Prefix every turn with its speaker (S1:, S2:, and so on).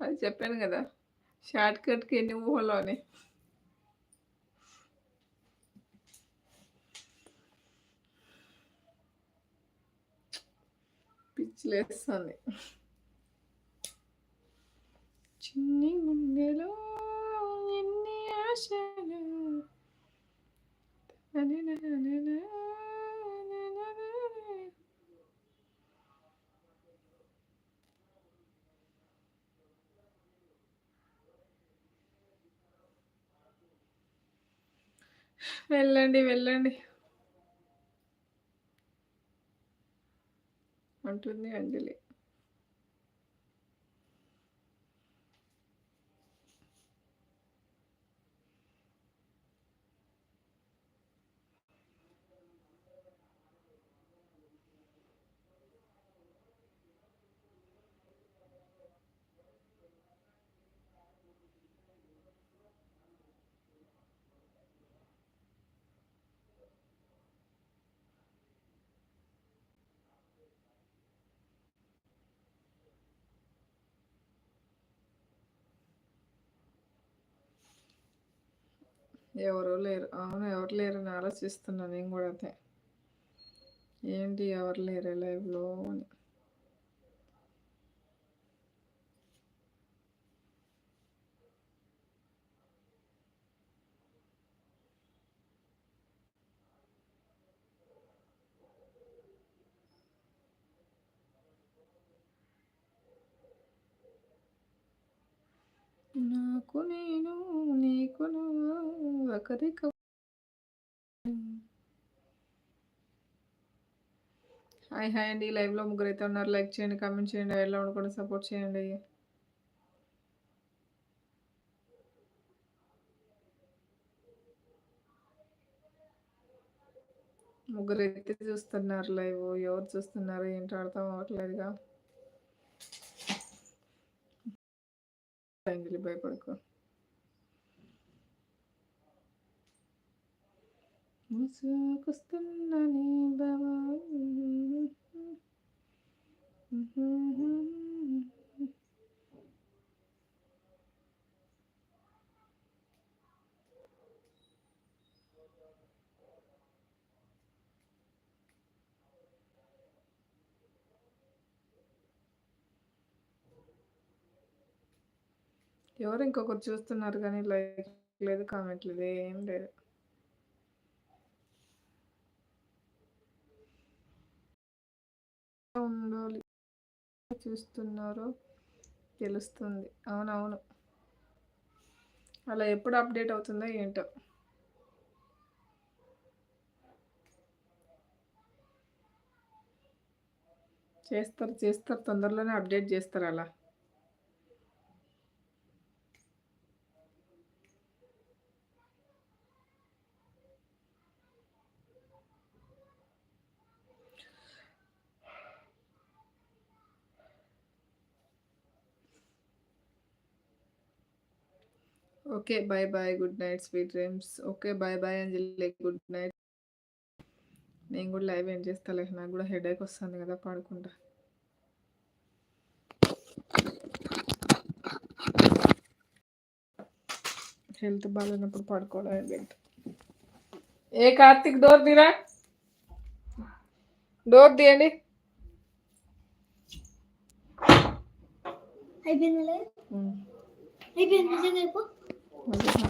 S1: అది చెప్పాను కదా. షార్ట్ కట్కి ఎన్ని ఊహలు అని పిచ్చిలేస్తుంది. చిన్ని గుండెలో ఎన్ని ఆశ వెళ్ళండి వెళ్ళండి. అంటుంది అంజలి. ఎవరు లేరు. అవును ఎవరు లేరని ఆలోచిస్తున్నా నేను కూడా అదే. ఏంటి ఎవరు లేరు లైవ్లో అని. నాకు నేను నీకు ఒకరిక హాయ్ హాయ్ అండి. లైవ్లో ముగ్గురు అయితే ఉన్నారు. లైక్ చేయండి కామెంట్ చేయండి ఎలా కూడా సపోర్ట్ చేయండి. ముగ్గురు అయితే చూస్తున్నారు లైవ్ ఎవరు చూస్తున్నారు? ఏంటో అర్థం అవ్వట్లేదుగా. భయపడుకో. ముసుకొస్తున్నని బాబా ఎవరు ఇంకొకరు చూస్తున్నారు కానీ లైక్ లేదు కామెంట్ లేదు ఏం లేదు. ఉండాలి చూస్తున్నారో తెలుస్తుంది. అవునవును. అలా ఎప్పుడు అప్డేట్ అవుతుందో ఏంటో. చేస్తారు చేస్తారు. తొందరలోనే అప్డేట్ చేస్తారు అలా. Okay bye bye good night sweet dreams. Okay bye bye Anjali good night. నేను కూడా లైవ్ ఏం చేస్తాలే నాకు కూడా హెడేక్ వస్తుంది కదా పడుకుంటా. హెల్త్ బాగాలేనప్పుడు పడుకోవడం ఏ కార్తిక్ డోర్ తీరా? డోర్ తీయండి.
S2: అయిపోయింది అయిపోయింది?
S1: Baju.